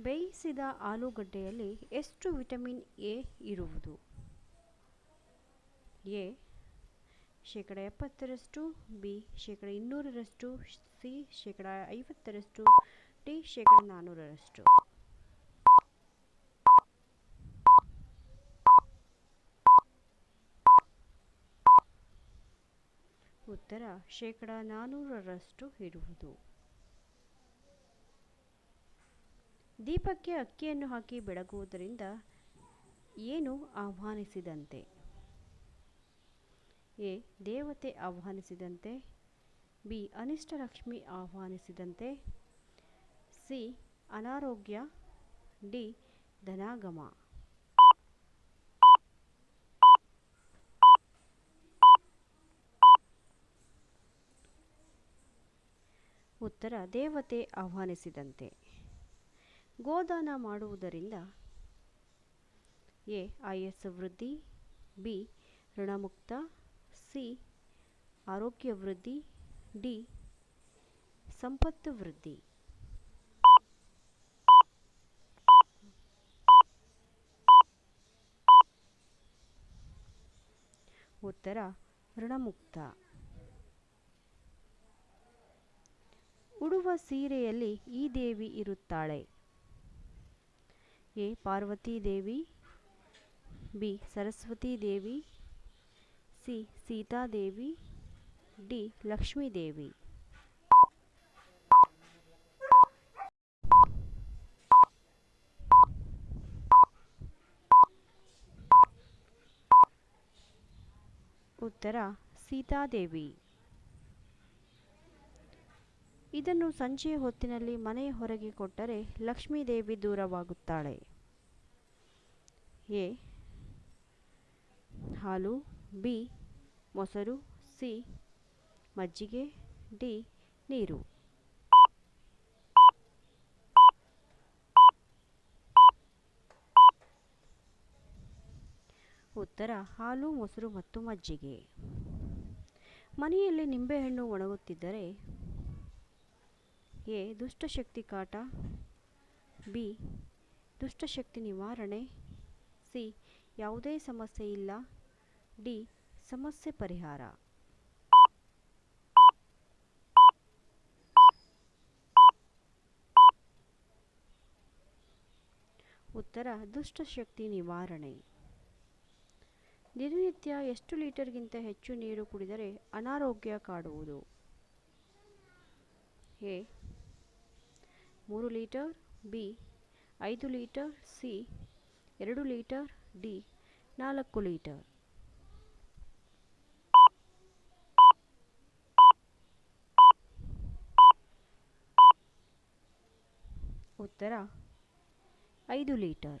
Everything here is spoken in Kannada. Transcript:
ಬೇಯಿಸಿದ ಆಲೂಗಡ್ಡೆಯಲ್ಲಿ ಎಷ್ಟು ವಿಟಮಿನ್ ಎ ಇರುವುದು? ಎ, ಶೇಕಡ ಎಪ್ಪತ್ತರಷ್ಟು, ಬಿ, ಶೇಕಡ ಇನ್ನೂರರಷ್ಟು, ಸಿ, ಶೇಕಡ ಐವತ್ತರಷ್ಟು, ಡಿ, ಶೇಕಡ ನಾನ್ನೂರರಷ್ಟು ಉತ್ತರ, ಶೇಕಡ ನಾನ್ನೂರರಷ್ಟು ಇರುವುದು. ದೀಪಕ್ಕೆ ಅಕ್ಕಿಯನ್ನು ಹಾಕಿ ಬೆಳಗುವುದರಿಂದ ಏನು ಆಹ್ವಾನಿಸಿದಂತೆ? ಎ. ದೇವತೆ ಆಹ್ವಾನಿಸಿದಂತೆ. ಬಿ. ಅನಿಷ್ಟ ಲಕ್ಷ್ಮಿ ಆಹ್ವಾನಿಸಿದಂತೆ. ಸಿ. ಅನಾರೋಗ್ಯ. ಡಿ. ಧನಾಗಮ. ಉತ್ತರ, ದೇವತೆ ಆಹ್ವಾನಿಸಿದಂತೆ. ಗೋದಾನ ಮಾಡುವುದರಿಂದ ಎ, ಆಯಸ್ಸು ವೃದ್ಧಿ, ಬಿ, ಋಣಮುಕ್ತ, ಸಿ, ಆರೋಗ್ಯ ವೃದ್ಧಿ, ಡಿ, ಸಂಪತ್ತು ವೃದ್ಧಿ. ಉತ್ತರ, ಋಣಮುಕ್ತ. ಉಡುವ ಸೀರೆಯಲ್ಲಿ ಈ ದೇವಿ ಇರುತ್ತಾಳೆ. A Parvati Devi B Saraswati Devi C Sitadevi D Lakshmidevi ಉತ್ತರ ಸೀತಾದೇವಿ ಇದನ್ನು ಸಂಜೆಯ ಹೊತ್ತಿನಲ್ಲಿ ಮನೆಯ ಹೊರಗೆ ಕೊಟ್ಟರೆ ಲಕ್ಷ್ಮೀದೇವಿ ದೂರವಾಗುತ್ತಾಳೆ. ಎ. ಹಾಲು, ಬಿ. ಮೊಸರು, ಸಿ. ಮಜ್ಜಿಗೆ, ಡಿ. ನೀರು. ಉತ್ತರ, ಹಾಲು, ಮೊಸರು ಮತ್ತು ಮಜ್ಜಿಗೆ. ಮನೆಯಲ್ಲಿ ನಿಂಬೆಹಣ್ಣು ಒಣಗುತ್ತಿದ್ದರೆ ಎ, ದುಷ್ಟಶಕ್ತಿ ಕಾಟ, ಬಿ, ದುಷ್ಟಶಕ್ತಿ ನಿವಾರಣೆ, ಸಿ, ಯಾವುದೇ ಸಮಸ್ಯೆ ಇಲ್ಲ, ಡಿ, ಸಮಸ್ಯೆ ಪರಿಹಾರ. ಉತ್ತರ, ದುಷ್ಟಶಕ್ತಿ ನಿವಾರಣೆ. ದಿನನಿತ್ಯ ಎಷ್ಟು ಲೀಟರ್ಗಿಂತ ಹೆಚ್ಚು ನೀರು ಕುಡಿದರೆ ಅನಾರೋಗ್ಯ ಕಾಡುವುದು? ಎ ಮೂರು ಲೀಟರ್ ಬಿ ಐದು ಲೀಟರ್ ಸಿ ಎರಡು ಲೀಟರ್ ಡಿ ನಾಲ್ಕು ಲೀಟರ್. ಉತ್ತರ ಐದು ಲೀಟರ್.